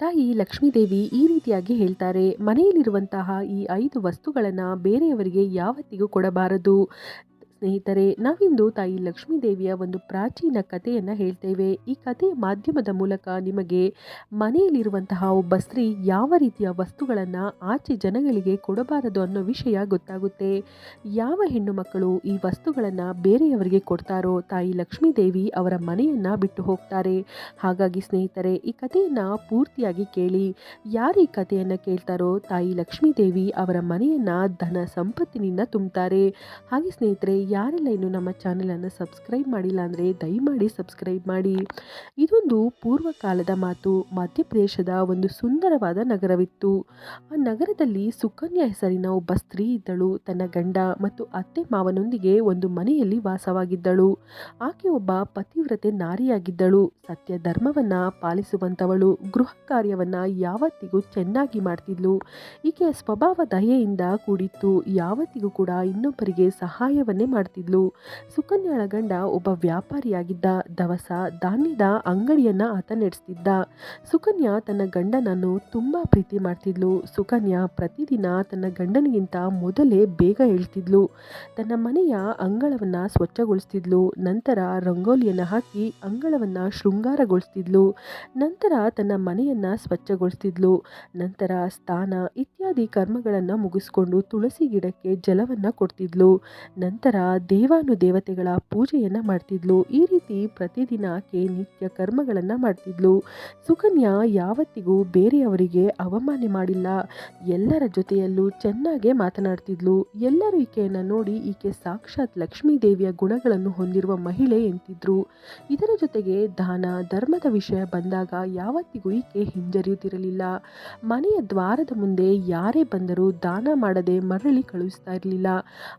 ತಾಯಿ ಲಕ್ಷ್ಮೀದೇವಿ ಈ ರೀತಿಯಾಗಿ ಹೇಳ್ತಾರೆ ಮನೆಯಲ್ಲಿರುವಂತಹ ಈ ಐದು ವಸ್ತುಗಳನ್ನು ಬೇರೆಯವರಿಗೆ ಯಾವತ್ತಿಗೂ ಕೊಡಬಾರದು. ಸ್ನೇಹಿತರೆ, ನಾವಿಂದು ತಾಯಿ ಲಕ್ಷ್ಮೀ ದೇವಿಯ ಒಂದು ಪ್ರಾಚೀನ ಕಥೆಯನ್ನು ಹೇಳ್ತೇವೆ. ಈ ಕಥೆಯ ಮಾಧ್ಯಮದ ಮೂಲಕ ನಿಮಗೆ ಮನೆಯಲ್ಲಿರುವಂತಹ ಒಬ್ಬ ಸ್ತ್ರೀ ಯಾವ ರೀತಿಯ ವಸ್ತುಗಳನ್ನು ಆಚೆ ಜನಗಳಿಗೆ ಕೊಡಬಾರದು ಅನ್ನೋ ವಿಷಯ ಗೊತ್ತಾಗುತ್ತೆ. ಯಾವ ಹೆಣ್ಣು ಮಕ್ಕಳು ಈ ವಸ್ತುಗಳನ್ನು ಬೇರೆಯವರಿಗೆ ಕೊಡ್ತಾರೋ, ತಾಯಿ ಲಕ್ಷ್ಮೀ ದೇವಿ ಅವರ ಮನೆಯನ್ನು ಬಿಟ್ಟು ಹೋಗ್ತಾರೆ. ಹಾಗಾಗಿ ಸ್ನೇಹಿತರೆ, ಈ ಕಥೆಯನ್ನು ಪೂರ್ತಿಯಾಗಿ ಕೇಳಿ. ಯಾರು ಈ ಕಥೆಯನ್ನು ಕೇಳ್ತಾರೋ, ತಾಯಿ ಲಕ್ಷ್ಮೀ ದೇವಿ ಅವರ ಮನೆಯನ್ನು ಧನ ಸಂಪತ್ತಿನಿಂದ ತುಂಬುತ್ತಾರೆ ಹಾಗೆ ಸ್ನೇಹಿತರೆ ಯಾರೆಲ್ಲ ಇನ್ನು ನಮ್ಮ ಚಾನೆಲನ್ನು ಸಬ್ಸ್ಕ್ರೈಬ್ ಮಾಡಿಲ್ಲ ಅಂದರೆ ದಯಮಾಡಿ ಸಬ್ಸ್ಕ್ರೈಬ್ ಮಾಡಿ. ಇದೊಂದು ಪೂರ್ವಕಾಲದ ಮಾತು, ಮಧ್ಯಪ್ರದೇಶದ ಒಂದು ಸುಂದರವಾದ ನಗರವಿತ್ತು. ಆ ನಗರದಲ್ಲಿ ಸುಕನ್ಯಾ ಹೆಸರಿನ ಒಬ್ಬ ಸ್ತ್ರೀ ಇದ್ದಳು. ತನ್ನ ಗಂಡ ಮತ್ತು ಅತ್ತೆ ಮಾವನೊಂದಿಗೆ ಒಂದು ಮನೆಯಲ್ಲಿ ವಾಸವಾಗಿದ್ದಳು. ಆಕೆ ಒಬ್ಬ ಪತಿವ್ರತೆ ನಾರಿಯಾಗಿದ್ದಳು. ಸತ್ಯ ಧರ್ಮವನ್ನು ಪಾಲಿಸುವಂತವಳು ಗೃಹ ಕಾರ್ಯವನ್ನು ಯಾವತ್ತಿಗೂ ಚೆನ್ನಾಗಿ ಮಾಡ್ತಿದ್ಲು. ಈಕೆಯ ಸ್ವಭಾವ ದಯೆಯಿಂದ ಕೂಡಿತ್ತು. ಯಾವತ್ತಿಗೂ ಕೂಡ ಇನ್ನೊಬ್ಬರಿಗೆ ಸಹಾಯವನ್ನೇ ಮಾಡ್ತಿದ್ಲು. ಸುಕನ್ಯಾಳ ಗಂಡ ಒಬ್ಬ ವ್ಯಾಪಾರಿಯಾಗಿದ್ದ ದವಸ ಧಾನ್ಯದ ಅಂಗಡಿಯನ್ನ ಆತ ನಡೆಸ್ತಿದ್ದ. ಸುಕನ್ಯಾ ತನ್ನ ಗಂಡನನ್ನು ತುಂಬಾ ಪ್ರೀತಿ ಮಾಡ್ತಿದ್ಲು. ಸುಕನ್ಯಾ ಪ್ರತಿದಿನ ತನ್ನ ಗಂಡನಿಗಿಂತ ಮೊದಲೇ ಬೇಗ ಹೇಳ್ತಿದ್ಲು. ತನ್ನ ಮನೆಯ ಅಂಗಳವನ್ನ ಸ್ವಚ್ಛಗೊಳಿಸ್ತಿದ್ಲು. ನಂತರ ರಂಗೋಲಿಯನ್ನ ಹಾಕಿ ಅಂಗಳವನ್ನ ಶೃಂಗಾರಗೊಳಿಸ್ತಿದ್ಲು. ನಂತರ ತನ್ನ ಮನೆಯನ್ನ ಸ್ವಚ್ಛಗೊಳಿಸ್ತಿದ್ಲು. ನಂತರ ಸ್ನಾನ ಇತ್ಯಾದಿ ಕರ್ಮಗಳನ್ನು ಮುಗಿಸ್ಕೊಂಡು ತುಳಸಿ ಗಿಡಕ್ಕೆ ಜಲವನ್ನ ಕೊಡ್ತಿದ್ಲು. ನಂತರ ದೇವಾನು ದೇವತೆಗಳ ಪೂಜೆಯನ್ನು ಮಾಡ್ತಿದ್ಲು. ಈ ರೀತಿ ಪ್ರತಿದಿನ ಆಕೆ ನಿತ್ಯ ಕರ್ಮಗಳನ್ನು ಮಾಡ್ತಿದ್ಲು. ಸುಕನ್ಯಾ ಯಾವತ್ತಿಗೂ ಬೇರೆಯವರಿಗೆ ಅವಮಾನ ಮಾಡಿಲ್ಲ. ಎಲ್ಲರ ಜೊತೆಯಲ್ಲೂ ಚೆನ್ನಾಗೇ ಮಾತನಾಡ್ತಿದ್ಲು. ಎಲ್ಲರೂ ಈಕೆಯನ್ನು ನೋಡಿ ಈಕೆ ಸಾಕ್ಷಾತ್ ಲಕ್ಷ್ಮೀ ದೇವಿಯ ಗುಣಗಳನ್ನು ಹೊಂದಿರುವ ಮಹಿಳೆ ಎಂತಿದ್ರು. ಇದರ ಜೊತೆಗೆ ದಾನ, ಧರ್ಮದ ವಿಷಯ ಬಂದಾಗ ಯಾವತ್ತಿಗೂ ಈಕೆ ಹಿಂಜರಿಯುತ್ತಿರಲಿಲ್ಲ. ಮನೆಯ ದ್ವಾರದ ಮುಂದೆ ಯಾರೇ ಬಂದರೂ ದಾನ ಮಾಡದೆ ಮರಳಿ ಕಳುಹಿಸ್ತಾ ಇರಲಿಲ್ಲ.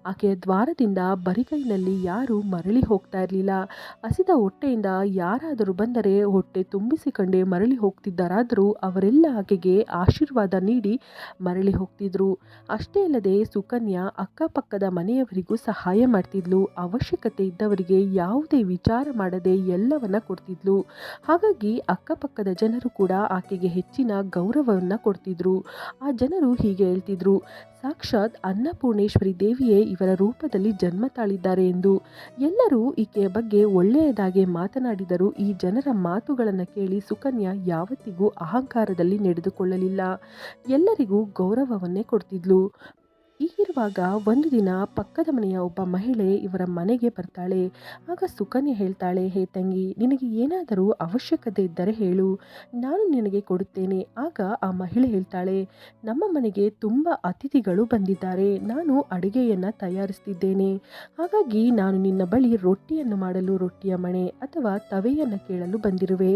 ಆಕೆಯ ದ್ವಾರದಿಂದ ಬರಿಗೈನಲ್ಲಿ ಯಾರು ಮರಳಿ ಹೋಗ್ತಾ ಇರಲಿಲ್ಲ. ಹಸಿದ ಹೊಟ್ಟೆಯಿಂದ ಯಾರಾದರೂ ಬಂದರೆ ಹೊಟ್ಟೆ ತುಂಬಿಸಿಕೊಂಡೇ ಮರಳಿ ಹೋಗ್ತಿದ್ದಾರಾದರೂ ಅವರೆಲ್ಲ ಆಕೆಗೆ ಆಶೀರ್ವಾದ ನೀಡಿ ಮರಳಿ ಹೋಗ್ತಿದ್ರು. ಅಷ್ಟೇ ಅಲ್ಲದೆ ಸುಕನ್ಯಾ ಅಕ್ಕಪಕ್ಕದ ಮನೆಯವರಿಗೂ ಸಹಾಯ ಮಾಡ್ತಿದ್ಲು. ಅವಶ್ಯಕತೆ ಇದ್ದವರಿಗೆ ಯಾವುದೇ ವಿಚಾರ ಮಾಡದೆ ಎಲ್ಲವನ್ನ ಕೊಡ್ತಿದ್ಲು. ಹಾಗಾಗಿ ಅಕ್ಕಪಕ್ಕದ ಜನರು ಕೂಡ ಆಕೆಗೆ ಹೆಚ್ಚಿನ ಗೌರವವನ್ನು ಕೊಡ್ತಿದ್ರು. ಆ ಜನರು ಹೀಗೆ ಹೇಳ್ತಿದ್ರು, ಸಾಕ್ಷಾತ್ ಅನ್ನಪೂರ್ಣೇಶ್ವರಿ ದೇವಿಯೇ ಇವರ ರೂಪದಲ್ಲಿ ಜನ್ಮ ತಾಳಿದ್ದಾರೆ ಎಂದು ಎಲ್ಲರೂ ಈಕೆಯ ಬಗ್ಗೆ ಒಳ್ಳೆಯದಾಗಿ ಮಾತನಾಡಿದರು ಈ ಜನರ ಮಾತುಗಳನ್ನು ಕೇಳಿ ಸುಕನ್ಯಾ ಯಾವತ್ತಿಗೂ ಅಹಂಕಾರದಲ್ಲಿ ನಡೆದುಕೊಳ್ಳಲಿಲ್ಲ. ಎಲ್ಲರಿಗೂ ಗೌರವವನ್ನೇ ಕೊಡ್ತಿದ್ಲು. ಹೀಗಿರುವಾಗ ಒಂದು ದಿನ ಪಕ್ಕದ ಮನೆಯ ಒಬ್ಬ ಮಹಿಳೆ ಇವರ ಮನೆಗೆ ಬರ್ತಾಳೆ. ಆಗ ಸುಕನ್ಯೆ ಹೇಳ್ತಾಳೆ, ಹೇ ತಂಗಿ, ನಿನಗೆ ಏನಾದರೂ ಅವಶ್ಯಕತೆ ಇದ್ದರೆ ಹೇಳು. ನಾನು ನಿನಗೆ ಕೊಡುತ್ತೇನೆ. ಆಗ ಆ ಮಹಿಳೆ ಹೇಳ್ತಾಳೆ, ನಮ್ಮ ಮನೆಗೆ ತುಂಬ ಅತಿಥಿಗಳು ಬಂದಿದ್ದಾರೆ. ನಾನು ಅಡುಗೆಯನ್ನು ತಯಾರಿಸ್ತಿದ್ದೇನೆ. ಹಾಗಾಗಿ ನಾನು ನಿನ್ನ ಬಳಿ ರೊಟ್ಟಿಯನ್ನು ಮಾಡಲು ರೊಟ್ಟಿಯ ಮಣೆ ಅಥವಾ ತವೆಯನ್ನು ಕೇಳಲು ಬಂದಿರುವೆ.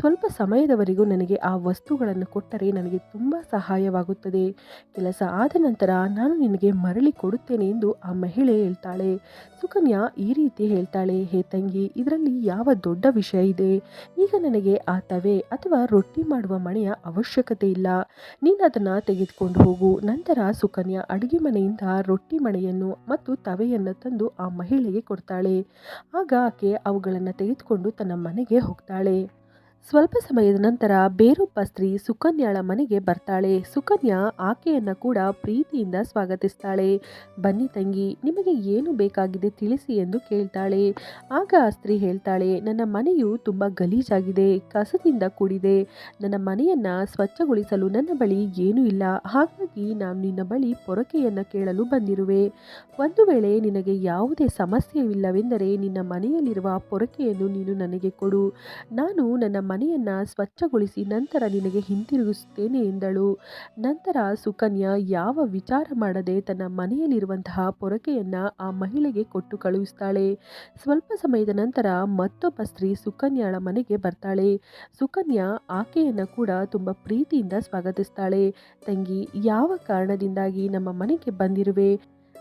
ಸ್ವಲ್ಪ ಸಮಯದವರೆಗೂ ನನಗೆ ಆ ವಸ್ತುಗಳನ್ನು ಕೊಟ್ಟರೆ ನನಗೆ ತುಂಬ ಸಹಾಯವಾಗುತ್ತದೆ. ಕೆಲಸ ಆದ ನಂತರ ನಾನು ನಿನಗೆ ಮರಳಿ ಕೊಡುತ್ತೇನೆ ಎಂದು ಆ ಮಹಿಳೆ ಹೇಳ್ತಾಳೆ. ಸುಕನ್ಯಾ ಈ ರೀತಿ ಹೇಳ್ತಾಳೆ, ಹೇ ತಂಗಿ, ಇದರಲ್ಲಿ ಯಾವ ದೊಡ್ಡ ವಿಷಯ ಇದೆ? ಈಗ ನನಗೆ ಆ ತವೆ ಅಥವಾ ರೊಟ್ಟಿ ಮಾಡುವ ಮಣೆಯ ಅವಶ್ಯಕತೆ ಇಲ್ಲ. ನೀನು ಅದನ್ನು ತೆಗೆದುಕೊಂಡು ಹೋಗು. ನಂತರ ಸುಕನ್ಯಾ ಅಡುಗೆ ಮನೆಯಿಂದ ರೊಟ್ಟಿ ಮಣೆಯನ್ನು ಮತ್ತು ತವೆಯನ್ನು ತಂದು ಆ ಮಹಿಳೆಗೆ ಕೊಡ್ತಾಳೆ. ಆಗ ಆಕೆ ಅವುಗಳನ್ನು ತೆಗೆದುಕೊಂಡು ತನ್ನ ಮನೆಗೆ ಹೋಗ್ತಾಳೆ. ಸ್ವಲ್ಪ ಸಮಯದ ನಂತರ ಬೇರೊಬ್ಬ ಸ್ತ್ರೀ ಸುಕನ್ಯಾಳ ಮನೆಗೆ ಬರ್ತಾಳೆ. ಸುಕನ್ಯಾ ಆಕೆಯನ್ನು ಕೂಡ ಪ್ರೀತಿಯಿಂದ ಸ್ವಾಗತಿಸ್ತಾಳೆ. ಬನ್ನಿ ತಂಗಿ, ನಿಮಗೆ ಏನು ಬೇಕಾಗಿದೆ ತಿಳಿಸಿ ಎಂದು ಕೇಳ್ತಾಳೆ. ಆಗ ಆ ಸ್ತ್ರೀ ಹೇಳ್ತಾಳೆ, ನನ್ನ ಮನೆಯು ತುಂಬ ಗಲೀಜಾಗಿದೆ, ಕಸದಿಂದ ಕೂಡಿದೆ. ನನ್ನ ಮನೆಯನ್ನು ಸ್ವಚ್ಛಗೊಳಿಸಲು ನನ್ನ ಬಳಿ ಏನೂ ಇಲ್ಲ. ಹಾಗಾಗಿ ನಾನು ನಿನ್ನ ಬಳಿ ಪೊರಕೆಯನ್ನು ಕೇಳಲು ಬಂದಿರುವೆ. ಒಂದು ವೇಳೆ ನಿನಗೆ ಯಾವುದೇ ಸಮಸ್ಯೆಯಿಲ್ಲವೆಂದರೆ ನಿನ್ನ ಮನೆಯಲ್ಲಿರುವ ಪೊರಕೆಯನ್ನು ನೀನು ನನಗೆ ಕೊಡು. ನಾನು ನನ್ನ ಮನೆಯನ್ನು ಸ್ವಚ್ಛಗೊಳಿಸಿ ನಂತರ ನಿನಗೆ ಹಿಂತಿರುಗಿಸುತ್ತೇನೆ ಎಂದಳು. ನಂತರ ಸುಕನ್ಯಾ ಯಾವ ವಿಚಾರ ಮಾಡದೆ ತನ್ನ ಮನೆಯಲ್ಲಿರುವಂತಹ ಪೊರಕೆಯನ್ನು ಆ ಮಹಿಳೆಗೆ ಕೊಟ್ಟು ಕಳುಹಿಸ್ತಾಳೆ. ಸ್ವಲ್ಪ ಸಮಯದ ನಂತರ ಮತ್ತೊಬ್ಬ ಸ್ತ್ರೀ ಸುಕನ್ಯಾಳ ಮನೆಗೆ ಬರ್ತಾಳೆ. ಸುಕನ್ಯಾ ಆಕೆಯನ್ನು ಕೂಡ ತುಂಬ ಪ್ರೀತಿಯಿಂದ ಸ್ವಾಗತಿಸ್ತಾಳೆ. ತಂಗಿ, ಯಾವ ಕಾರಣದಿಂದಾಗಿ ನಮ್ಮ ಮನೆಗೆ ಬಂದಿರುವೆ?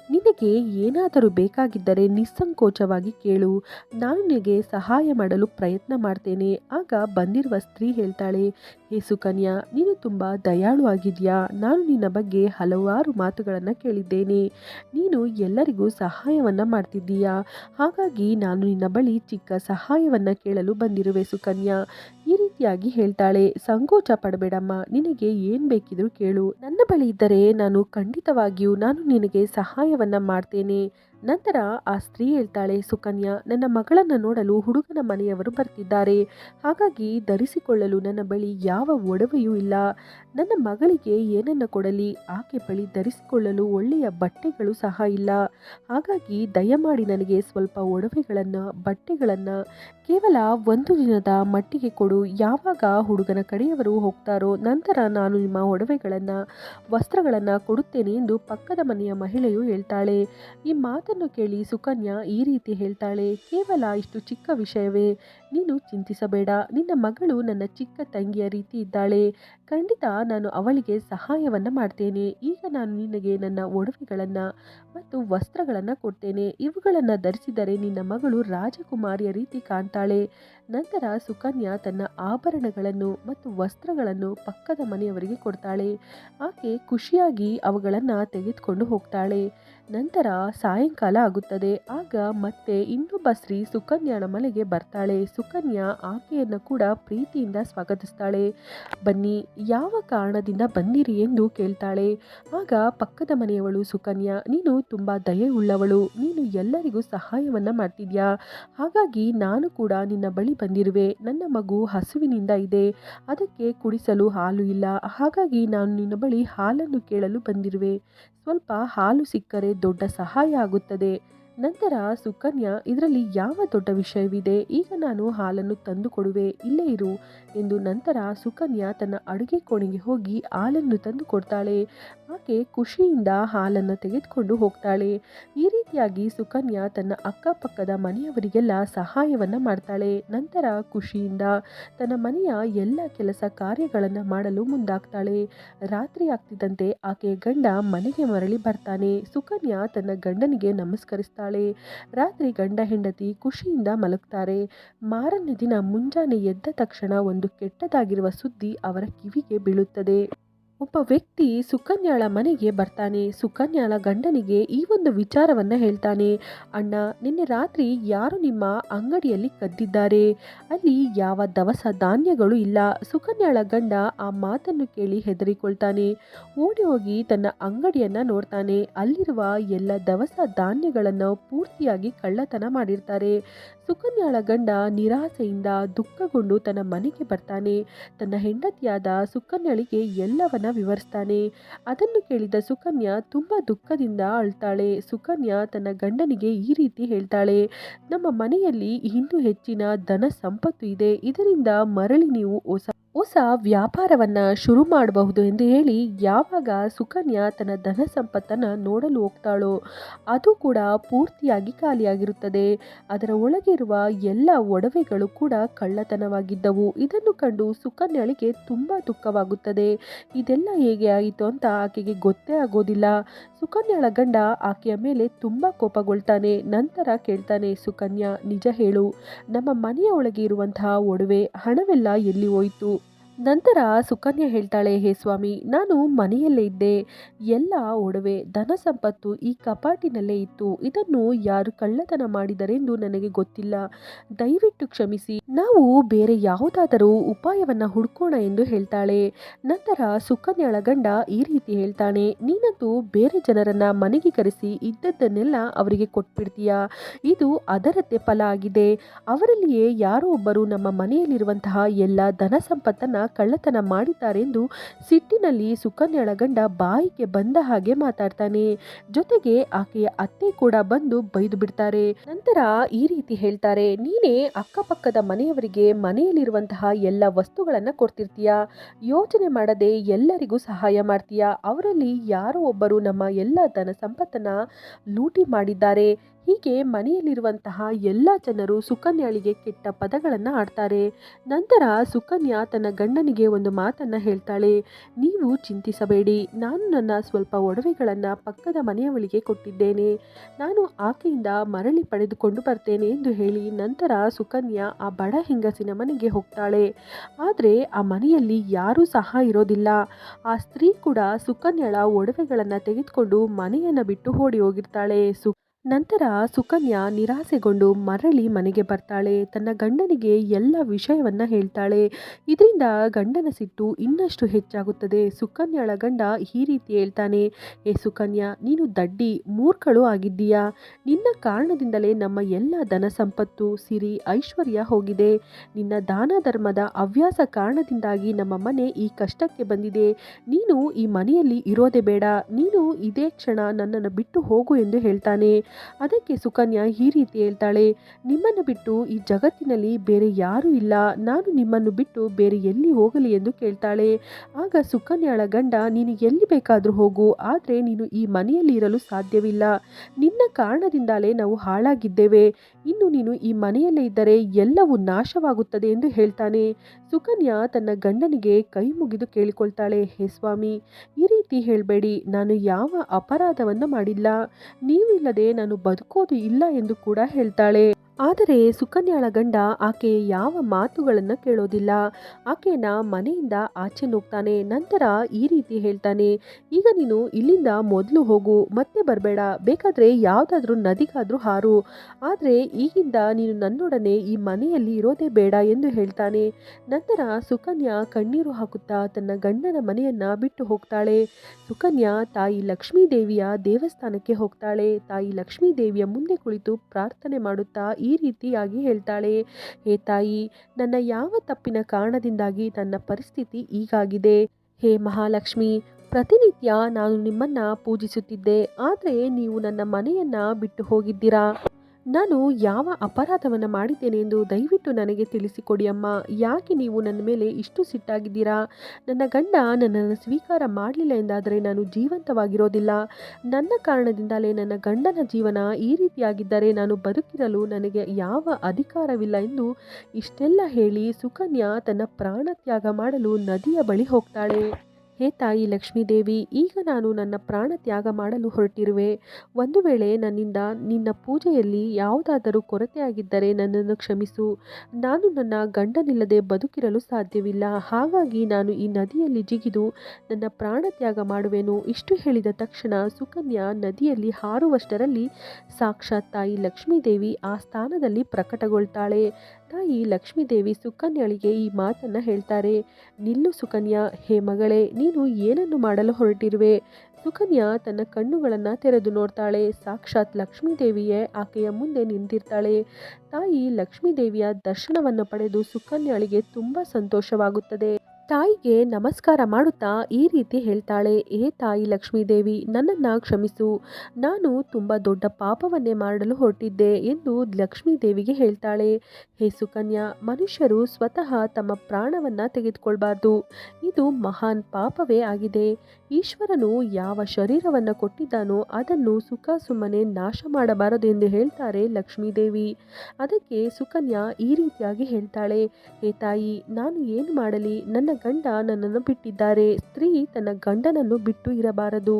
ನಿನಗೆ ಏನಾದರೂ ಬೇಕಾಗಿದ್ದರೆ ನಿಸ್ಸಂಕೋಚವಾಗಿ ಕೇಳು. ನಾನು ನಿನಗೆ ಸಹಾಯ ಮಾಡಲು ಪ್ರಯತ್ನ ಮಾಡ್ತೇನೆ. ಆಗ ಬಂದಿರುವ ಸ್ತ್ರೀ ಹೇಳ್ತಾಳೆ, ಹೇ ಸುಕನ್ಯಾ, ನೀನು ತುಂಬ ದಯಾಳು ಆಗಿದೆಯಾ. ನಾನು ನಿನ್ನ ಬಗ್ಗೆ ಹಲವಾರು ಮಾತುಗಳನ್ನು ಕೇಳಿದ್ದೇನೆ. ನೀನು ಎಲ್ಲರಿಗೂ ಸಹಾಯವನ್ನು ಮಾಡ್ತಿದ್ದೀಯಾ? ಹಾಗಾಗಿ ನಾನು ನಿನ್ನ ಬಳಿ ಚಿಕ್ಕ ಸಹಾಯವನ್ನು ಕೇಳಲು ಬಂದಿರುವೆ ಸುಕನ್ಯಾ. ಈ ರೀತಿಯಾಗಿ ಹೇಳ್ತಾಳೆ, ಸಂಕೋಚ ಪಡಬೇಡಮ್ಮ, ನಿನಗೆ ಏನ್ ಬೇಕಿದ್ರು ಕೇಳು. ನನ್ನ ಬಳಿ ಇದ್ದರೆ ನಾನು ಖಂಡಿತವಾಗಿಯೂ ನಾನು ನಿನಗೆ ಸಹಾಯವನ್ನ ಮಾಡ್ತೇನೆ. ನಂತರ ಆ ಸ್ತ್ರೀ ಹೇಳ್ತಾಳೆ, ಸುಕನ್ಯಾ, ನನ್ನ ಮಗಳನ್ನು ನೋಡಲು ಹುಡುಗನ ಮನೆಯವರು ಬರ್ತಿದ್ದಾರೆ. ಹಾಗಾಗಿ ಧರಿಸಿಕೊಳ್ಳಲು ನನ್ನ ಬಳಿ ಯಾವ ಒಡವೆಯೂ ಇಲ್ಲ. ನನ್ನ ಮಗಳಿಗೆ ಏನನ್ನು ಕೊಡಲಿ? ಆಕೆ ಬಳಿ ಧರಿಸಿಕೊಳ್ಳಲು ಒಳ್ಳೆಯ ಬಟ್ಟೆಗಳು ಸಹ ಇಲ್ಲ. ಹಾಗಾಗಿ ದಯಮಾಡಿ ನನಗೆ ಸ್ವಲ್ಪ ಒಡವೆಗಳನ್ನು, ಬಟ್ಟೆಗಳನ್ನು ಕೇವಲ ಒಂದು ದಿನದ ಮಟ್ಟಿಗೆ ಕೊಡು. ಯಾವಾಗ ಹುಡುಗನ ಕಡೆಯವರು ಹೋಗ್ತಾರೋ ನಂತರ ನಾನು ನಿಮ್ಮ ಒಡವೆಗಳನ್ನು, ವಸ್ತ್ರಗಳನ್ನು ಕೊಡುತ್ತೇನೆ ಎಂದು ಪಕ್ಕದ ಮನೆಯ ಮಹಿಳೆಯು ಹೇಳ್ತಾಳೆ. ಈ ಮಾತನ್ನು ಕೇಳಿ ಸುಕನ್ಯಾ ಈ ರೀತಿ ಹೇಳ್ತಾಳೆ, ಕೇವಲ ಇಷ್ಟು ಚಿಕ್ಕ ವಿಷಯವೇ? ನೀನು ಚಿಂತಿಸಬೇಡ. ನಿನ್ನ ಮಗಳು ನನ್ನ ಚಿಕ್ಕ ತಂಗಿಯ ರೀತಿ ಇದ್ದಾಳೆ. ಖಂಡಿತ ನಾನು ಅವಳಿಗೆ ಸಹಾಯವನ್ನು ಮಾಡ್ತೇನೆ. ಈಗ ನಾನು ನಿನಗೆ ನನ್ನ ಒಡವೆಗಳನ್ನು ಮತ್ತು ವಸ್ತ್ರಗಳನ್ನು ಕೊಡ್ತೇನೆ. ಇವುಗಳನ್ನು ಧರಿಸಿದರೆ ನಿನ್ನ ಮಗಳು ರಾಜಕುಮಾರಿಯ ರೀತಿ ಕಾಣ್ತಾಳೆ. ನಂತರ ಸುಕನ್ಯಾ ತನ್ನ ಆಭರಣಗಳನ್ನು ಮತ್ತು ವಸ್ತ್ರಗಳನ್ನು ಪಕ್ಕದ ಮನೆಯವರಿಗೆ ಕೊಡ್ತಾಳೆ. ಆಕೆ ಖುಷಿಯಾಗಿ ಅವುಗಳನ್ನು ತೆಗೆದುಕೊಂಡು ಹೋಗ್ತಾಳೆ. ನಂತರ ಸಾಯಂಕಾಲ ಆಗುತ್ತದೆ. ಆಗ ಮತ್ತೆ ಇನ್ನೊಬ್ಬ ಸ್ತ್ರೀ ಸುಕನ್ಯಾನ ಮನೆಗೆ ಬರ್ತಾಳೆ. ಸುಕನ್ಯಾ ಆಕೆಯನ್ನು ಕೂಡ ಪ್ರೀತಿಯಿಂದ ಸ್ವಾಗತಿಸ್ತಾಳೆ. ಬನ್ನಿ, ಯಾವ ಕಾರಣದಿಂದ ಬಂದಿರಿ ಎಂದು ಕೇಳ್ತಾಳೆ. ಆಗ ಪಕ್ಕದ ಮನೆಯವಳು ಸುಕನ್ಯಾ, ನೀನು ತುಂಬ ದಯೆ ಉಳ್ಳವಳು ನೀನು ಎಲ್ಲರಿಗೂ ಸಹಾಯವನ್ನು ಮಾಡ್ತಿದ್ಯಾ? ಹಾಗಾಗಿ ನಾನು ಕೂಡ ನಿನ್ನ ಬಳಿ ಬಂದಿರುವೆ. ನನ್ನ ಮಗು ಹಸುವಿನಿಂದ ಇದೆ. ಅದಕ್ಕೆ ಕುಡಿಸಲು ಹಾಲು ಇಲ್ಲ. ಹಾಗಾಗಿ ನಾನು ನಿನ್ನ ಬಳಿ ಹಾಲನ್ನು ಕೇಳಲು ಬಂದಿರುವೆ. ಸ್ವಲ್ಪ ಹಾಲು ಸಿಕ್ಕರೆ ದೊಡ್ಡ ಸಹಾಯ ಆಗುತ್ತದೆ. ನಂತರ ಸುಕನ್ಯಾ, ಇದರಲ್ಲಿ ಯಾವ ದೊಡ್ಡ ವಿಷಯವಿದೆ? ಈಗ ನಾನು ಹಾಲನ್ನು ತಂದು ಕೊಡುವೆ, ಇಲ್ಲೇ ಇರು ಎಂದು ನಂತರ ಸುಕನ್ಯಾ ತನ್ನ ಅಡುಗೆ ಕೋಣೆಗೆ ಹೋಗಿ ಹಾಲನ್ನು ತಂದು ಕೊಡ್ತಾಳೆ. ಆಕೆ ಖುಷಿಯಿಂದ ಹಾಲನ್ನು ತೆಗೆದುಕೊಂಡು ಹೋಗ್ತಾಳೆ. ಈ ರೀತಿಯಾಗಿ ಸುಕನ್ಯಾ ತನ್ನ ಅಕ್ಕಪಕ್ಕದ ಮನೆಯವರಿಗೆಲ್ಲ ಸಹಾಯವನ್ನು ಮಾಡ್ತಾಳೆ. ನಂತರ ಖುಷಿಯಿಂದ ತನ್ನ ಮನೆಯ ಎಲ್ಲ ಕೆಲಸ ಕಾರ್ಯಗಳನ್ನು ಮಾಡಲು ಮುಂದಾಗ್ತಾಳೆ. ರಾತ್ರಿ ಆಗ್ತಿದ್ದಂತೆ ಆಕೆ ಗಂಡ ಮನೆಗೆ ಮರಳಿ ಬರ್ತಾನೆ. ಸುಕನ್ಯಾ ತನ್ನ ಗಂಡನಿಗೆ ನಮಸ್ಕರಿಸ್ತಾಳೆ. ರಾತ್ರಿ ಗಂಡ ಹೆಂಡತಿ ಖುಷಿಯಿಂದ ಮಲಗ್ತಾರೆ. ಮಾರನೇ ದಿನ ಮುಂಜಾನೆ ಎದ್ದ ತಕ್ಷಣ ಒಂದು ಕೆಟ್ಟದಾಗಿರುವ ಸುದ್ದಿ ಅವರ ಕಿವಿಗೆ ಬೀಳುತ್ತದೆ. ಒಬ್ಬ ವ್ಯಕ್ತಿ ಸುಕನ್ಯಾಳ ಮನೆಗೆ ಬರ್ತಾನೆ. ಸುಕನ್ಯಾಳ ಗಂಡನಿಗೆ ಈ ಒಂದು ವಿಚಾರವನ್ನ ಹೇಳ್ತಾನೆ. ಅಣ್ಣ, ನಿನ್ನೆ ರಾತ್ರಿ ಯಾರು ನಿಮ್ಮ ಅಂಗಡಿಯಲ್ಲಿ ಕದ್ದಿದ್ದಾರೆ? ಅಲ್ಲಿ ಯಾವ ದವಸ ಧಾನ್ಯಗಳು ಇಲ್ಲ. ಸುಕನ್ಯಾಳ ಗಂಡ ಆ ಮಾತನ್ನು ಕೇಳಿ ಹೆದರಿಕೊಳ್ತಾನೆ. ಓಡಿ ಹೋಗಿ ತನ್ನ ಅಂಗಡಿಯನ್ನ ನೋಡ್ತಾನೆ. ಅಲ್ಲಿರುವ ಎಲ್ಲ ದವಸ ಧಾನ್ಯಗಳನ್ನು ಪೂರ್ತಿಯಾಗಿ ಕಳ್ಳತನ ಮಾಡಿರ್ತಾರೆ. ಸುಕನ್ಯಾಳ ಗಂಡ ನಿರಾಸೆಯಿಂದ ದುಃಖಗೊಂಡು ತನ್ನ ಮನೆಗೆ ಬರ್ತಾನೆ. ತನ್ನ ಹೆಂಡತಿಯಾದ ಸುಕನ್ಯಳಿಗೆ ಎಲ್ಲವನ್ನ ವಿವರಿಸ್ತಾನೆ. ಅದನ್ನು ಕೇಳಿದ ಸುಕನ್ಯಾ ತುಂಬ ದುಃಖದಿಂದ ಅಳ್ತಾಳೆ. ಸುಕನ್ಯಾ ತನ್ನ ಗಂಡನಿಗೆ ಈ ರೀತಿ ಹೇಳ್ತಾಳೆ, ನಮ್ಮ ಮನೆಯಲ್ಲಿ ಇನ್ನೂ ಹೆಚ್ಚಿನ ಧನ ಸಂಪತ್ತು ಇದೆ. ಇದರಿಂದ ಮರಳಿ ನೀವು ಹೊಸ ಹೊಸ ವ್ಯಾಪಾರವನ್ನ ಶುರು ಮಾಡಬಹುದು ಎಂದು ಹೇಳಿ ಯಾವಾಗ ಸುಕನ್ಯಾ ತನ್ನ ಧನ ಸಂಪತ್ತನ್ನು ನೋಡಲು ಹೋಗ್ತಾಳೋ, ಅದು ಕೂಡ ಪೂರ್ತಿಯಾಗಿ ಖಾಲಿಯಾಗಿರುತ್ತದೆ. ಅದರ ಒಳಗಿರುವ ಎಲ್ಲ ಒಡವೆಗಳು ಕೂಡ ಕಳ್ಳತನವಾಗಿದ್ದವು. ಇದನ್ನು ಕಂಡು ಸುಕನ್ಯಾಳಿಗೆ ತುಂಬ ದುಃಖವಾಗುತ್ತದೆ. ಇದೆಲ್ಲ ಹೇಗೆ ಆಯಿತು ಅಂತ ಆಕೆಗೆ ಗೊತ್ತೇ ಆಗೋದಿಲ್ಲ. ಸುಕನ್ಯಾಳ ಗಂಡ ಆಕೆಯ ಮೇಲೆ ತುಂಬ ಕೋಪಗೊಳ್ತಾನೆ. ನಂತರ ಕೇಳ್ತಾನೆ, ಸುಕನ್ಯಾ, ನಿಜ ಹೇಳು. ನಮ್ಮ ಮನೆಯ ಒಳಗೆ ಇರುವಂತಹ ಒಡವೆ ಹಣವೆಲ್ಲ ಎಲ್ಲಿ ಹೋಯಿತು? ನಂತರ ಸುಕನ್ಯಾ ಹೇಳ್ತಾಳೆ, ಹೇ ಸ್ವಾಮಿ, ನಾನು ಮನೆಯಲ್ಲೇ ಇದ್ದೆ. ಎಲ್ಲ ಒಡವೆ, ಧನ ಸಂಪತ್ತು ಈ ಕಪಾಟಿನಲ್ಲೇ ಇತ್ತು. ಇದನ್ನು ಯಾರು ಕಳ್ಳತನ ಮಾಡಿದರೆಂದು ನನಗೆ ಗೊತ್ತಿಲ್ಲ. ದಯವಿಟ್ಟು ಕ್ಷಮಿಸಿ. ನಾವು ಬೇರೆ ಯಾವುದಾದರೂ ಉಪಾಯವನ್ನು ಹುಡ್ಕೋಣ ಎಂದು ಹೇಳ್ತಾಳೆ. ನಂತರ ಸುಕನ್ಯಾಳ ಗಂಡ ಈ ರೀತಿ ಹೇಳ್ತಾನೆ, ನೀನಂತೂ ಬೇರೆ ಜನರನ್ನ ಮನೆಗೆ ಕರೆಸಿ ಇದ್ದದ್ದನ್ನೆಲ್ಲ ಅವರಿಗೆ ಕೊಟ್ಬಿಡ್ತೀಯ? ಇದು ಅದರದ್ದೇ ಫಲ ಆಗಿದೆ. ಅವರಲ್ಲಿಯೇ ಯಾರೋ ಒಬ್ಬರು ನಮ್ಮ ಮನೆಯಲ್ಲಿರುವಂತಹ ಎಲ್ಲ ಧನ ಸಂಪತ್ತನ್ನ ಕಳ್ಳತನ ಮಾಡಿದ್ದಾರೆಂದು ಸಿಟ್ಟಿನಲ್ಲಿ ಸುಕನ್ಯಾಳ ಗಂಡ ಬಾಯಿಗೆ ಬಂದ ಹಾಗೆ ಮಾತಾಡ್ತಾನೆ. ಜೊತೆಗೆ ಆಕೆಯ ಅತ್ತೆ ಕೂಡ ಬಂದು ಬೈದು ಬಿಡ್ತಾರೆ. ನಂತರ ಈ ರೀತಿ ಹೇಳ್ತಾರೆ, ನೀನೇ ಅಕ್ಕಪಕ್ಕದ ಮನೆಯವರಿಗೆ ಮನೆಯಲ್ಲಿರುವಂತಹ ಎಲ್ಲ ವಸ್ತುಗಳನ್ನ ಕೊಡ್ತಿರ್ತೀಯ? ಯೋಚನೆ ಮಾಡದೆ ಎಲ್ಲರಿಗೂ ಸಹಾಯ ಮಾಡ್ತೀಯ? ಅವರಲ್ಲಿ ಯಾರೋ ಒಬ್ಬರು ನಮ್ಮ ಎಲ್ಲ ಧನ ಸಂಪತ್ತನ್ನ ಲೂಟಿ ಮಾಡಿದ್ದಾರೆ. ಹೀಗೆ ಮನೆಯಲ್ಲಿರುವಂತಹ ಎಲ್ಲ ಜನರು ಸುಕನ್ಯಾಳಿಗೆ ಕೆಟ್ಟ ಪದಗಳನ್ನು ಆಡ್ತಾರೆ. ನಂತರ ಸುಕನ್ಯಾ ತನ್ನ ಗಂಡನ ಗಂಡನಿಗೆ ಒಂದು ಮಾತನ್ನು ಹೇಳ್ತಾಳೆ. ನೀವು ಚಿಂತಿಸಬೇಡಿ. ನಾನು ನನ್ನ ಸ್ವಲ್ಪ ಒಡವೆಗಳನ್ನು ಪಕ್ಕದ ಮನೆಯವಳಿಗೆ ಕೊಟ್ಟಿದ್ದೇನೆ. ನಾನು ಆಕೆಯಿಂದ ಮರಳಿ ಪಡೆದುಕೊಂಡು ಬರ್ತೇನೆ ಎಂದು ಹೇಳಿ ನಂತರ ಸುಕನ್ಯಾ ಆ ಬಡ ಹೆಂಗಸಿನ ಮನೆಗೆ ಹೋಗ್ತಾಳೆ. ಆದರೆ ಆ ಮನೆಯಲ್ಲಿ ಯಾರೂ ಸಹ ಇರೋದಿಲ್ಲ. ಆ ಸ್ತ್ರೀ ಕೂಡ ಸುಕನ್ಯಳ ಒಡವೆಗಳನ್ನು ತೆಗೆದುಕೊಂಡು ಮನೆಯನ್ನು ಬಿಟ್ಟು ಓಡಿ ಹೋಗಿರ್ತಾಳೆ. ಸು ನಂತರ ಸುಕನ್ಯಾ ನಿರಾಸೆಗೊಂಡು ಮರಳಿ ಮನೆಗೆ ಬರ್ತಾಳೆ. ತನ್ನ ಗಂಡನಿಗೆ ಎಲ್ಲ ವಿಷಯವನ್ನ ಹೇಳ್ತಾಳೆ. ಇದರಿಂದ ಗಂಡನ ಸಿಟ್ಟು ಇನ್ನಷ್ಟು ಹೆಚ್ಚಾಗುತ್ತದೆ. ಸುಕನ್ಯಾಳ ಗಂಡ ಈ ರೀತಿ ಹೇಳ್ತಾನೆ, ಏ ಸುಕನ್ಯಾ, ನೀನು ದಡ್ಡಿ, ಮೂರ್ಖಳು ಆಗಿದ್ದೀಯಾ? ನಿನ್ನ ಕಾರಣದಿಂದಲೇ ನಮ್ಮ ಎಲ್ಲ ಧನ ಸಂಪತ್ತು, ಸಿರಿ, ಐಶ್ವರ್ಯ ಹೋಗಿದೆ. ನಿನ್ನ ದಾನ ಧರ್ಮದ ಹವ್ಯಾಸ ಕಾರಣದಿಂದಾಗಿ ನಮ್ಮ ಮನೆ ಈ ಕಷ್ಟಕ್ಕೆ ಬಂದಿದೆ. ನೀನು ಈ ಮನೆಯಲ್ಲಿ ಇರೋದೇ ಬೇಡ. ನೀನು ಇದೇ ಕ್ಷಣ ನನ್ನನ್ನು ಬಿಟ್ಟು ಹೋಗು ಎಂದು ಹೇಳ್ತಾನೆ. ಅದಕ್ಕೆ ಸುಕನ್ಯಾ ಈ ರೀತಿ ಹೇಳ್ತಾಳೆ, ನಿಮ್ಮನ್ನು ಬಿಟ್ಟು ಈ ಜಗತ್ತಿನಲ್ಲಿ ಬೇರೆ ಯಾರೂ ಇಲ್ಲ. ನಾನು ನಿಮ್ಮನ್ನು ಬಿಟ್ಟು ಬೇರೆ ಎಲ್ಲಿ ಹೋಗಲಿ ಎಂದು ಕೇಳ್ತಾಳೆ. ಆಗ ಸುಕನ್ಯಾಳ ಗಂಡ, ನೀನು ಎಲ್ಲಿ ಬೇಕಾದರೂ ಹೋಗು. ಆದರೆ ನೀನು ಈ ಮನೆಯಲ್ಲಿ ಇರಲು ಸಾಧ್ಯವಿಲ್ಲ. ನಿನ್ನ ಕಾರಣದಿಂದಲೇ ನಾವು ಹಾಳಾಗಿದ್ದೇವೆ. ಇನ್ನು ನೀನು ಈ ಮನೆಯಲ್ಲೇ ಇದ್ದರೆ ಎಲ್ಲವೂ ನಾಶವಾಗುತ್ತದೆ ಎಂದು ಹೇಳ್ತಾನೆ. ಸುಕನ್ಯಾ ತನ್ನ ಗಂಡನಿಗೆ ಕೈ ಮುಗಿದು ಕೇಳಿಕೊಳ್ತಾಳೆ, ಹೇ ಸ್ವಾಮಿ, ಈ ರೀತಿ ಹೇಳಬೇಡಿ. ನಾನು ಯಾವ ಅಪರಾಧವನ್ನು ಮಾಡಿಲ್ಲ. ನೀವಿಲ್ಲದೆ ನಾನು ಬದುಕೋದು ಇಲ್ಲ ಎಂದು ಕೂಡ ಹೇಳ್ತಾಳೆ. ಆದರೆ ಸುಕನ್ಯಾಳ ಗಂಡ ಆಕೆ ಯಾವ ಮಾತುಗಳನ್ನು ಕೇಳೋದಿಲ್ಲ. ಆಕೆಯನ್ನ ಮನೆಯಿಂದ ಆಚೆ ನೋಗ್ತಾನೆ, ನಂತರ ಈ ರೀತಿ ಹೇಳ್ತಾನೆ, ಈಗ ನೀನು ಇಲ್ಲಿಂದ ಮೊದಲು ಹೋಗು, ಮತ್ತೆ ಬರಬೇಡ, ಬೇಕಾದರೆ ಯಾವುದಾದ್ರೂ ನದಿಗಾದರೂ ಹಾರು. ಆದರೆ ಈಗಿಂದ ನೀನು ನನ್ನೊಡನೆ ಈ ಮನೆಯಲ್ಲಿ ಇರೋದೇ ಬೇಡ ಎಂದು ಹೇಳ್ತಾನೆ. ನಂತರ ಸುಕನ್ಯಾ ಕಣ್ಣೀರು ಹಾಕುತ್ತಾ ತನ್ನ ಗಂಡನ ಮನೆಯನ್ನು ಬಿಟ್ಟು ಹೋಗ್ತಾಳೆ. ಸುಕನ್ಯಾ ತಾಯಿ ಲಕ್ಷ್ಮೀ ದೇವಿಯ ದೇವಸ್ಥಾನಕ್ಕೆ ಹೋಗ್ತಾಳೆ. ತಾಯಿ ಲಕ್ಷ್ಮೀ ದೇವಿಯ ಮುಂದೆ ಕುಳಿತು ಪ್ರಾರ್ಥನೆ ಮಾಡುತ್ತಾ ರೀತಿಯಾಗಿ ಹೇಳ್ತಾಳೆ, ಹೇ ತಾಯಿ, ನನ್ನ ಯಾವ ತಪ್ಪಿನ ಕಾರಣದಿಂದಾಗಿ ನನ್ನ ಪರಿಸ್ಥಿತಿ ಹೀಗಾಗಿದೆ? ಹೇ ಮಹಾಲಕ್ಷ್ಮಿ, ಪ್ರತಿನಿತ್ಯ ನಾನು ನಿಮ್ಮನ್ನ ಪೂಜಿಸುತ್ತಿದ್ದೆ, ಆದರೆ ನೀವು ನನ್ನ ಮನೆಯನ್ನ ಬಿಟ್ಟು ಹೋಗಿದ್ದೀರಾ? ನಾನು ಯಾವ ಅಪರಾಧವನ್ನು ಮಾಡಿದ್ದೇನೆ ಎಂದು ದಯವಿಟ್ಟು ನನಗೆ ತಿಳಿಸಿಕೊಡಿ ಅಮ್ಮ. ಯಾಕೆ ನೀವು ನನ್ನ ಮೇಲೆ ಇಷ್ಟು ಸಿಟ್ಟಾಗಿದ್ದೀರಾ? ನನ್ನ ಗಂಡ ನನ್ನನ್ನು ಸ್ವೀಕಾರ ಮಾಡಲಿಲ್ಲ ಎಂದಾದರೆ ನಾನು ಜೀವಂತವಾಗಿರೋದಿಲ್ಲ. ನನ್ನ ಕಾರಣದಿಂದಲೇ ನನ್ನ ಗಂಡನ ಜೀವನ ಈ ರೀತಿಯಾಗಿದ್ದರೆ ನಾನು ಬದುಕಿರಲು ನನಗೆ ಯಾವ ಅಧಿಕಾರವಿಲ್ಲ ಎಂದು ಇಷ್ಟೆಲ್ಲ ಹೇಳಿ ಸುಕನ್ಯಾ ತನ್ನ ಪ್ರಾಣ ತ್ಯಾಗ ಮಾಡಲು ನದಿಯ ಬಳಿ ಹೋಗ್ತಾಳೆ. ಹೇ ತಾಯಿ ಲಕ್ಷ್ಮೀದೇವಿ, ಈಗ ನಾನು ನನ್ನ ಪ್ರಾಣ ತ್ಯಾಗ ಮಾಡಲು ಹೊರಟಿರುವೆ. ಒಂದು ವೇಳೆ ನನ್ನಿಂದ ನಿನ್ನ ಪೂಜೆಯಲ್ಲಿ ಯಾವುದಾದರೂ ಕೊರತೆಯಾಗಿದ್ದರೆ ನನ್ನನ್ನು ಕ್ಷಮಿಸು. ನಾನು ನನ್ನ ಗಂಡನಿಲ್ಲದೆ ಬದುಕಿರಲು ಸಾಧ್ಯವಿಲ್ಲ. ಹಾಗಾಗಿ ನಾನು ಈ ನದಿಯಲ್ಲಿ ಜಿಗಿದು ನನ್ನ ಪ್ರಾಣ ತ್ಯಾಗ ಮಾಡುವೆನು. ಇಷ್ಟು ಹೇಳಿದ ತಕ್ಷಣ ಸುಕನ್ಯಾ ನದಿಯಲ್ಲಿ ಹಾರುವಷ್ಟರಲ್ಲಿ ಸಾಕ್ಷಾತ್ ತಾಯಿ ಲಕ್ಷ್ಮೀದೇವಿ ಆ ಸ್ಥಾನದಲ್ಲಿ ಪ್ರಕಟಗೊಳ್ತಾಳೆ. ತಾಯಿ ಲಕ್ಷ್ಮೀದೇವಿ ಸುಕನ್ಯಳಿಗೆ ಈ ಮಾತನ್ನ ಹೇಳ್ತಾರೆ. ನಿಲ್ಲು ಸುಕನ್ಯಾ, ಹೇ ಮಗಳೇ, ನೀನು ಏನನ್ನು ಮಾಡಲು ಹೊರಟಿರುವೆ? ಸುಕನ್ಯಾ ತನ್ನ ಕಣ್ಣುಗಳನ್ನು ತೆರೆದು ನೋಡ್ತಾಳೆ. ಸಾಕ್ಷಾತ್ ಲಕ್ಷ್ಮೀದೇವಿಯೇ, ಆಕೆಯ ಮುಂದೆ ನಿಂತಿರ್ತಾಳೆ. ತಾಯಿ ಲಕ್ಷ್ಮೀದೇವಿಯ ದರ್ಶನವನ್ನು ಪಡೆದು ಸುಕನ್ಯಾಳಿಗೆ ತುಂಬ ಸಂತೋಷವಾಗುತ್ತದೆ. ತಾಯಿಗೆ ನಮಸ್ಕಾರ ಮಾಡುತ್ತಾ ಈ ರೀತಿ ಹೇಳ್ತಾಳೆ, ಏ ತಾಯಿ ಲಕ್ಷ್ಮೀದೇವಿ, ನನ್ನನ್ನು ಕ್ಷಮಿಸು. ನಾನು ತುಂಬ ದೊಡ್ಡ ಪಾಪವನ್ನೇ ಮಾಡಲು ಹೊರಟಿದ್ದೆ ಎಂದು ಲಕ್ಷ್ಮೀದೇವಿಗೆ ಹೇಳ್ತಾಳೆ. ಹೇ ಸುಕನ್ಯಾ, ಮನುಷ್ಯರು ಸ್ವತಃ ತಮ್ಮ ಪ್ರಾಣವನ್ನು ತೆಗೆದುಕೊಳ್ಬಾರ್ದು. ಇದು ಮಹಾನ್ ಪಾಪವೇ ಆಗಿದೆ. ಈಶ್ವರನು ಯಾವ ಶರೀರವನ್ನು ಕೊಟ್ಟಿದ್ದಾನೋ ಅದನ್ನು ಸುಖ ಸುಮ್ಮನೆ ನಾಶ ಮಾಡಬಾರದು ಎಂದು ಹೇಳ್ತಾರೆ ಲಕ್ಷ್ಮೀದೇವಿ. ಅದಕ್ಕೆ ಸುಕನ್ಯಾ ಈ ರೀತಿಯಾಗಿ ಹೇಳ್ತಾಳೆ, ಹೇ ತಾಯಿ, ನಾನು ಏನು ಮಾಡಲಿ? ನನ್ನ ಗಂಡ ನನ್ನನ್ನು ಬಿಟ್ಟಿದ್ದಾರೆ. ಸ್ತ್ರೀ ತನ್ನ ಗಂಡನನ್ನು ಬಿಟ್ಟು ಇರಬಾರದು.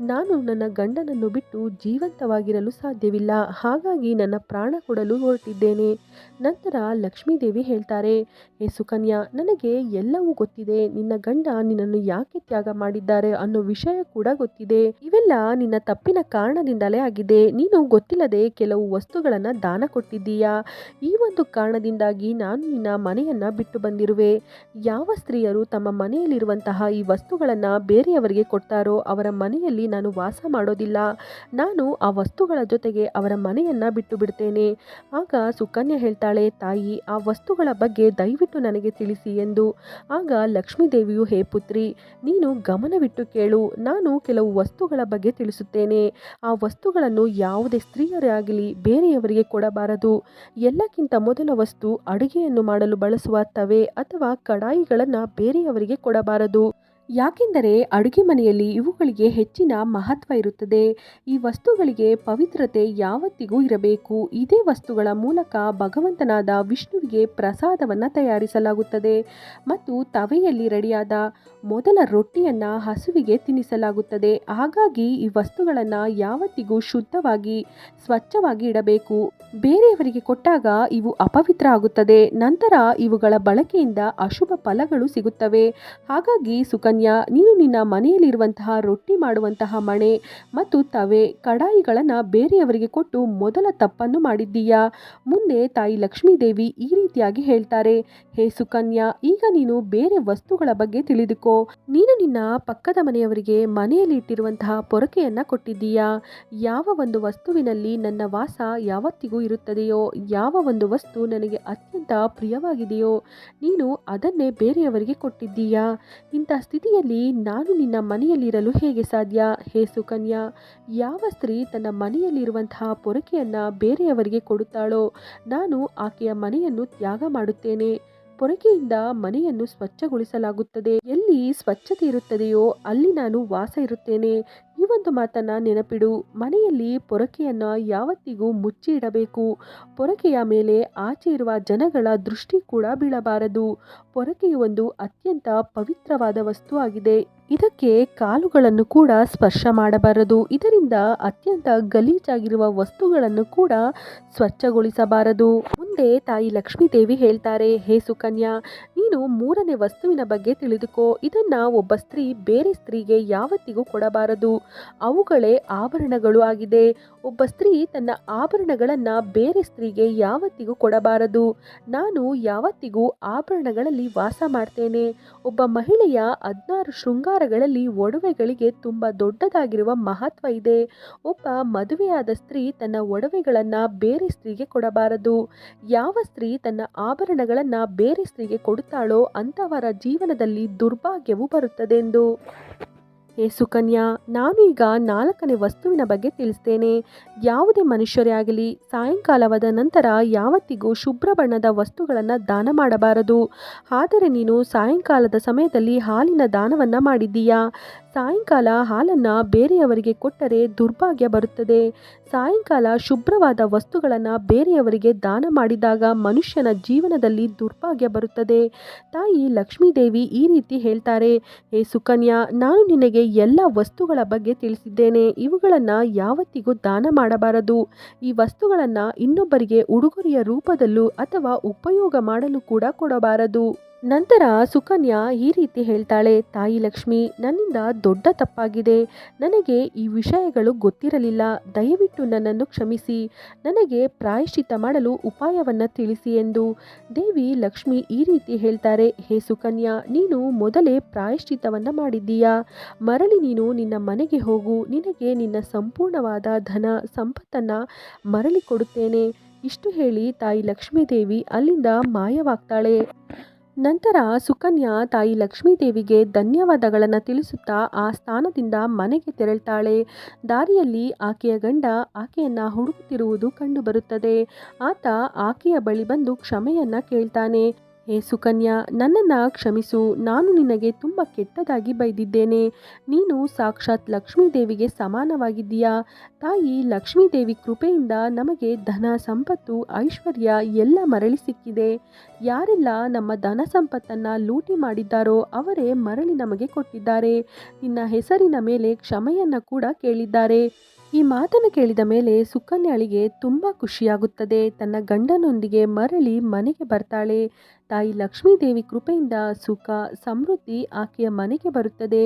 ನಾನು ನನ್ನ ಗಂಡನನ್ನು ಬಿಟ್ಟು ಜೀವಂತವಾಗಿರಲು ಸಾಧ್ಯವಿಲ್ಲ. ಹಾಗಾಗಿ ನನ್ನ ಪ್ರಾಣ ಕೊಡಲು ಹೊರಟಿದ್ದೇನೆ. ನಂತರ ಲಕ್ಷ್ಮೀದೇವಿ ಹೇಳ್ತಾರೆ, ಹೇ ಸುಕನ್ಯಾ, ನನಗೆ ಎಲ್ಲವೂ ಗೊತ್ತಿದೆ. ನಿನ್ನ ಗಂಡ ನಿನ್ನನ್ನು ಯಾಕೆ ತ್ಯಾಗ ಮಾಡಿದ್ದಾರೆ ಅನ್ನೋ ವಿಷಯ ಕೂಡ ಗೊತ್ತಿದೆ. ಇವೆಲ್ಲ ನಿನ್ನ ತಪ್ಪಿನ ಕಾರಣದಿಂದಲೇ ಆಗಿದೆ. ನೀನು ಗೊತ್ತಿಲ್ಲದೆ ಕೆಲವು ವಸ್ತುಗಳನ್ನು ದಾನ ಕೊಟ್ಟಿದ್ದೀಯಾ? ಈ ಒಂದು ಕಾರಣದಿಂದಾಗಿ ನಾನು ನಿನ್ನ ಮನೆಯನ್ನ ಬಿಟ್ಟು ಬಂದಿರುವೆ. ಯಾವ ಸ್ತ್ರೀಯರು ತಮ್ಮ ಮನೆಯಲ್ಲಿರುವಂತಹ ಈ ವಸ್ತುಗಳನ್ನು ಬೇರೆಯವರಿಗೆ ಕೊಡ್ತಾರೋ ಅವರ ಮನೆಯಲ್ಲಿ ನಾನು ವಾಸ ಮಾಡೋದಿಲ್ಲ. ನಾನು ಆ ವಸ್ತುಗಳ ಜೊತೆಗೆ ಅವರ ಮನೆಯನ್ನು ಬಿಟ್ಟು ಬಿಡ್ತೇನೆ. ಆಗ ಸುಕನ್ಯಾ ಹೇಳ್ತಾಳೆ, ತಾಯಿ, ಆ ವಸ್ತುಗಳ ಬಗ್ಗೆ ದಯವಿಟ್ಟು ನನಗೆ ತಿಳಿಸಿ ಎಂದು. ಆಗ ಲಕ್ಷ್ಮೀದೇವಿಯು, ಹೇ ಪುತ್ರಿ, ನೀನು ಗಮನವಿಟ್ಟು ಕೇಳು. ನಾನು ಕೆಲವು ವಸ್ತುಗಳ ಬಗ್ಗೆ ತಿಳಿಸುತ್ತೇನೆ. ಆ ವಸ್ತುಗಳನ್ನು ಯಾವುದೇ ಸ್ತ್ರೀಯರಾಗಲಿ ಬೇರೆಯವರಿಗೆ ಕೊಡಬಾರದು. ಎಲ್ಲಕ್ಕಿಂತ ಮೊದಲ ವಸ್ತು ಅಡುಗೆಯನ್ನು ಮಾಡಲು ಬಳಸುವ ತವೆ ಅಥವಾ ಕಡಾಯಿಗಳನ್ನು ಬೇರೆಯವರಿಗೆ ಕೊಡಬಾರದು. ಯಾಕೆಂದರೆ ಅಡುಗೆ ಮನೆಯಲ್ಲಿ ಇವುಗಳಿಗೆ ಹೆಚ್ಚಿನ ಮಹತ್ವ ಇರುತ್ತದೆ. ಈ ವಸ್ತುಗಳಿಗೆ ಪವಿತ್ರತೆ ಯಾವತ್ತಿಗೂ ಇರಬೇಕು. ಇದೇ ವಸ್ತುಗಳ ಮೂಲಕ ಭಗವಂತನಾದ ವಿಷ್ಣುವಿಗೆ ಪ್ರಸಾದವನ್ನು ತಯಾರಿಸಲಾಗುತ್ತದೆ. ಮತ್ತು ತವೆಯಲ್ಲಿ ರೆಡಿಯಾದ ಮೊದಲ ರೊಟ್ಟಿಯನ್ನು ಹಸುವಿಗೆ ತಿನ್ನಿಸಲಾಗುತ್ತದೆ ಹಾಗಾಗಿ ಈ ವಸ್ತುಗಳನ್ನು ಯಾವತ್ತಿಗೂ ಶುದ್ಧವಾಗಿ, ಸ್ವಚ್ಛವಾಗಿ ಇಡಬೇಕು. ಬೇರೆಯವರಿಗೆ ಕೊಟ್ಟಾಗ ಇವು ಅಪವಿತ್ರ ಆಗುತ್ತದೆ. ನಂತರ ಇವುಗಳ ಬಳಕೆಯಿಂದ ಅಶುಭ ಫಲಗಳು ಸಿಗುತ್ತವೆ. ಹಾಗಾಗಿ ಸುಕನ್ಯಾ, ನೀನು ನಿನ್ನ ಮನೆಯಲ್ಲಿರುವಂತಹ ರೊಟ್ಟಿ ಮಾಡುವಂತಹ ಮಣೆ ಮತ್ತು ತವೆ, ಕಡಾಯಿಗಳನ್ನು ಬೇರೆಯವರಿಗೆ ಕೊಟ್ಟು ಮೊದಲ ತಪ್ಪನ್ನು ಮಾಡಿದ್ದೀಯಾ? ಮುಂದೆ ತಾಯಿ ಲಕ್ಷ್ಮೀದೇವಿ ಈ ರೀತಿಯಾಗಿ ಹೇಳ್ತಾರೆ. ಹೇ ಸುಕನ್ಯಾ, ಈಗ ನೀನು ಬೇರೆ ವಸ್ತುಗಳ ಬಗ್ಗೆ ತಿಳಿದುಕೋ. ನೀನು ನಿನ್ನ ಪಕ್ಕದ ಮನೆಯವರಿಗೆ ಮನೆಯಲ್ಲಿ ಇಟ್ಟಿರುವಂತಹ ಪೊರಕೆಯನ್ನ ಕೊಟ್ಟಿದ್ದೀಯಾ? ಯಾವ ಒಂದು ವಸ್ತುವಿನಲ್ಲಿ ನನ್ನ ವಾಸ ಯಾವತ್ತಿಗೂ ಇರುತ್ತದೆಯೋ, ಯಾವ ಒಂದು ವಸ್ತು ನನಗೆ ಅತ್ಯಂತ ಪ್ರಿಯವಾಗಿದೆಯೋ, ನೀನು ಅದನ್ನೇ ಬೇರೆಯವರಿಗೆ ಕೊಟ್ಟಿದ್ದೀಯಾ? ಇಂಥ ಸ್ಥಿತಿಯಲ್ಲಿ ನಾನು ನಿನ್ನ ಮನೆಯಲ್ಲಿರಲು ಹೇಗೆ ಸಾಧ್ಯ? ಹೇ ಸುಕನ್ಯಾ, ಯಾವ ಸ್ತ್ರೀ ತನ್ನ ಮನೆಯಲ್ಲಿರುವಂತಹ ಪೊರಕೆಯನ್ನು ಬೇರೆಯವರಿಗೆ ಕೊಡುತ್ತಾಳೋ, ನಾನು ಆಕೆಯ ಮನೆಯನ್ನು ತ್ಯಾಗ ಮಾಡುತ್ತೇನೆ. ಪೊರಕೆಯಿಂದ ಮನೆಯನ್ನು ಸ್ವಚ್ಛಗೊಳಿಸಲಾಗುತ್ತದೆ. ಎಲ್ಲಿ ಸ್ವಚ್ಛತೆ ಇರುತ್ತದೆಯೋ ಅಲ್ಲಿ ನಾನು ವಾಸ ಇರುತ್ತೇನೆ. ಈ ಒಂದು ಮಾತನ್ನ ನೆನಪಿಡು. ಮನೆಯಲ್ಲಿ ಪೊರಕೆಯನ್ನ ಯಾವತ್ತಿಗೂ ಮುಚ್ಚಿ ಇಡಬೇಕು ಪೊರಕೆಯ ಮೇಲೆ ಆಚೆ ಇರುವ ಜನಗಳ ದೃಷ್ಟಿ ಕೂಡ ಬೀಳಬಾರದು. ಪೊರಕೆಯು ಒಂದು ಅತ್ಯಂತ ಪವಿತ್ರವಾದ ವಸ್ತು ಆಗಿದೆ. ಇದಕ್ಕೆ ಕಾಲುಗಳನ್ನು ಕೂಡ ಸ್ಪರ್ಶ ಮಾಡಬಾರದು. ಇದರಿಂದ ಅತ್ಯಂತ ಗಲೀಜಾಗಿರುವ ವಸ್ತುಗಳನ್ನು ಕೂಡ ಸ್ವಚ್ಛಗೊಳಿಸಬಾರದು. ಮುಂದೆ ತಾಯಿ ಲಕ್ಷ್ಮೀದೇವಿ ಹೇಳ್ತಾರೆ, ಹೇ ಸುಕನ್ಯಾ, ನೀನು ಮೂರನೇ ವಸ್ತುವಿನ ಬಗ್ಗೆ ತಿಳಿದುಕೋ. ಇದನ್ನ ಒಬ್ಬ ಸ್ತ್ರೀ ಬೇರೆ ಸ್ತ್ರೀಗೆ ಯಾವತ್ತಿಗೂ ಕೊಡಬಾರದು. ಅವುಗಳೇ ಆಭರಣಗಳು ಆಗಿದೆ. ಒಬ್ಬ ಸ್ತ್ರೀ ತನ್ನ ಆಭರಣಗಳನ್ನು ಬೇರೆ ಸ್ತ್ರೀಗೆ ಯಾವತ್ತಿಗೂ ಕೊಡಬಾರದು. ನಾನು ಯಾವತ್ತಿಗೂ ಆಭರಣಗಳಲ್ಲಿ ವಾಸ ಮಾಡ್ತೇನೆ. ಒಬ್ಬ ಮಹಿಳೆಯ ಹದಿನಾರು ಶೃಂಗಾರಗಳಲ್ಲಿ ಒಡವೆಗಳಿಗೆ ತುಂಬ ದೊಡ್ಡದಾಗಿರುವ ಮಹತ್ವ ಇದೆ. ಒಬ್ಬ ಮದುವೆಯಾದ ಸ್ತ್ರೀ ತನ್ನ ಒಡವೆಗಳನ್ನು ಬೇರೆ ಸ್ತ್ರೀಗೆ ಕೊಡಬಾರದು. ಯಾವ ಸ್ತ್ರೀ ತನ್ನ ಆಭರಣಗಳನ್ನು ಬೇರೆ ಸ್ತ್ರೀಗೆ ಕೊಡುತ್ತಾಳೋ ಅಂಥವರ ಜೀವನದಲ್ಲಿ ದುರ್ಭಾಗ್ಯವು ಬರುತ್ತದೆಂದು. ಹೇ ಸುಕನ್ಯಾ ನಾನು ಈಗ ನಾಲ್ಕನೇ ವಸ್ತುವಿನ ಬಗ್ಗೆ ತಿಳಿಸ್ತೇನೆ. ಯಾವುದೇ ಮನುಷ್ಯರೇ ಆಗಲಿ, ಸಾಯಂಕಾಲವಾದ ನಂತರ ಯಾವತ್ತಿಗೂ ಶುಭ್ರ ಬಣ್ಣದ ವಸ್ತುಗಳನ್ನು ದಾನ ಮಾಡಬಾರದು. ಆದರೆ ನೀನು ಸಾಯಂಕಾಲದ ಸಮಯದಲ್ಲಿ ಹಾಲಿನ ದಾನವನ್ನು ಮಾಡಿದ್ದೀಯಾ? ಸಾಯಂಕಾಲ ಹಾಲನ್ನು ಬೇರೆಯವರಿಗೆ ಕೊಟ್ಟರೆ ದುರ್ಭಾಗ್ಯ ಬರುತ್ತದೆ. ಸಾಯಂಕಾಲ ಶುಭ್ರವಾದ ವಸ್ತುಗಳನ್ನು ಬೇರೆಯವರಿಗೆ ದಾನ ಮಾಡಿದಾಗ ಮನುಷ್ಯನ ಜೀವನದಲ್ಲಿ ದುರ್ಭಾಗ್ಯ ಬರುತ್ತದೆ. ತಾಯಿ ಲಕ್ಷ್ಮೀದೇವಿ ಈ ರೀತಿ ಹೇಳ್ತಾರೆ, ಹೇ ಸುಕನ್ಯಾ, ನಾನು ನಿನಗೆ ಎಲ್ಲ ವಸ್ತುಗಳ ಬಗ್ಗೆ ತಿಳಿಸಿದ್ದೇನೆ. ಇವುಗಳನ್ನು ಯಾವತ್ತಿಗೂ ದಾನ ಮಾಡಬಾರದು. ಈ ವಸ್ತುಗಳನ್ನು ಇನ್ನೊಬ್ಬರಿಗೆ ಉಡುಗೊರೆಯ ರೂಪದಲ್ಲೂ ಅಥವಾ ಉಪಯೋಗ ಮಾಡಲು ಕೂಡ ಕೊಡಬಾರದು. ನಂತರ ಸುಕನ್ಯಾ ಈ ರೀತಿ ಹೇಳ್ತಾಳೆ, ತಾಯಿ ಲಕ್ಷ್ಮಿ, ನನ್ನಿಂದ ದೊಡ್ಡ ತಪ್ಪಾಗಿದೆ. ನನಗೆ ಈ ವಿಷಯಗಳು ಗೊತ್ತಿರಲಿಲ್ಲ. ದಯವಿಟ್ಟು ನನ್ನನ್ನು ಕ್ಷಮಿಸಿ. ನನಗೆ ಪ್ರಾಯಶ್ಚಿತ ಮಾಡಲು ಉಪಾಯವನ್ನು ತಿಳಿಸಿ ಎಂದು. ದೇವಿ ಲಕ್ಷ್ಮಿ ಈ ರೀತಿ ಹೇಳ್ತಾರೆ, ಹೇ ಸುಕನ್ಯಾ, ನೀನು ಮೊದಲೇ ಪ್ರಾಯಶ್ಚಿತವನ್ನು ಮಾಡಿದ್ದೀಯಾ? ಮರಳಿ ನೀನು ನಿನ್ನ ಮನೆಗೆ ಹೋಗು. ನಿನಗೆ ನಿನ್ನ ಸಂಪೂರ್ಣವಾದ ಧನ ಸಂಪತ್ತನ್ನು ಮರಳಿ ಕೊಡುತ್ತೇನೆ ಇಷ್ಟು ಹೇಳಿ ತಾಯಿ ಲಕ್ಷ್ಮೀದೇವಿ ಅಲ್ಲಿಂದ ಮಾಯವಾಗ್ತಾಳೆ. ನಂತರ ಸುಕನ್ಯಾ ತಾಯಿ ಲಕ್ಷ್ಮೀದೇವಿಗೆ ಧನ್ಯವಾದಗಳನ್ನು ತಿಳಿಸುತ್ತಾ ಆ ಸ್ಥಾನದಿಂದ ಮನೆಗೆ ತೆರಳ್ತಾಳೆ. ದಾರಿಯಲ್ಲಿ ಆಕೆಯ ಗಂಡ ಆಕೆಯನ್ನು ಹುಡುಕುತ್ತಿರುವುದು ಕಂಡುಬರುತ್ತದೆ. ಆತ ಆಕೆಯ ಬಳಿ ಬಂದು ಕ್ಷಮೆಯನ್ನ ಕೇಳ್ತಾನೆ. ಹೇ ಸುಕನ್ಯಾ ನನ್ನನ್ನು ಕ್ಷಮಿಸು. ನಾನು ನಿನಗೆ ತುಂಬ ಕೆಟ್ಟದಾಗಿ ಬೈದಿದ್ದೇನೆ. ನೀನು ಸಾಕ್ಷಾತ್ ಲಕ್ಷ್ಮೀದೇವಿಗೆ ಸಮಾನವಾಗಿದ್ದೀಯಾ? ತಾಯಿ ಲಕ್ಷ್ಮೀದೇವಿ ಕೃಪೆಯಿಂದ ನಮಗೆ ಧನ, ಸಂಪತ್ತು, ಐಶ್ವರ್ಯ ಎಲ್ಲ ಮರಳಿ ಸಿಕ್ಕಿದೆ. ಯಾರೆಲ್ಲ ನಮ್ಮ ಧನ, ಸಂಪತ್ತನ್ನು ಲೂಟಿ ಮಾಡಿದ್ದಾರೋ ಅವರೇ ಮರಳಿ ನಮಗೆ ಕೊಟ್ಟಿದ್ದಾರೆ. ನಿನ್ನ ಹೆಸರಿನ ಮೇಲೆ ಕ್ಷಮೆಯನ್ನು ಕೂಡ ಕೇಳಿದ್ದಾರೆ. ಈ ಮಾತನ್ನು ಕೇಳಿದ ಮೇಲೆ ಸುಕನ್ಯಾಳಿಗೆ ತುಂಬ ಖುಷಿಯಾಗುತ್ತದೆ. ತನ್ನ ಗಂಡನೊಂದಿಗೆ ಮರಳಿ ಮನೆಗೆ ಬರ್ತಾಳೆ. ತಾಯಿ ಲಕ್ಷ್ಮೀದೇವಿ ಕೃಪೆಯಿಂದ ಸುಖ, ಸಮೃದ್ಧಿ ಆಕೆಯ ಮನೆಗೆ ಬರುತ್ತದೆ.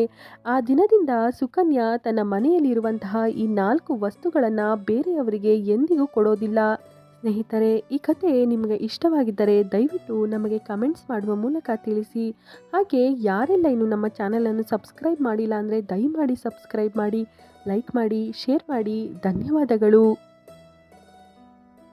ಆ ದಿನದಿಂದ ಸುಕನ್ಯಾ ತನ್ನ ಮನೆಯಲ್ಲಿರುವಂತಹ ಈ ನಾಲ್ಕು ವಸ್ತುಗಳನ್ನು ಬೇರೆಯವರಿಗೆ ಎಂದಿಗೂ ಕೊಡೋದಿಲ್ಲ. ಸ್ನೇಹಿತರೆ, ಈ ಕತೆ ನಿಮಗೆ ಇಷ್ಟವಾಗಿದ್ದರೆ ದಯವಿಟ್ಟು ನಮಗೆ ಕಮೆಂಟ್ಸ್ ಮಾಡುವ ಮೂಲಕ ತಿಳಿಸಿ. ಹಾಗೆ ಯಾರೆಲ್ಲ ಇನ್ನು ನಮ್ಮ ಚಾನಲನ್ನು ಸಬ್ಸ್ಕ್ರೈಬ್ ಮಾಡಿಲ್ಲ ಅಂದರೆ ದಯಮಾಡಿ ಸಬ್ಸ್ಕ್ರೈಬ್ ಮಾಡಿ, ಲೈಕ್ ಮಾಡಿ, ಶೇರ್ ಮಾಡಿ. ಧನ್ಯವಾದಗಳು.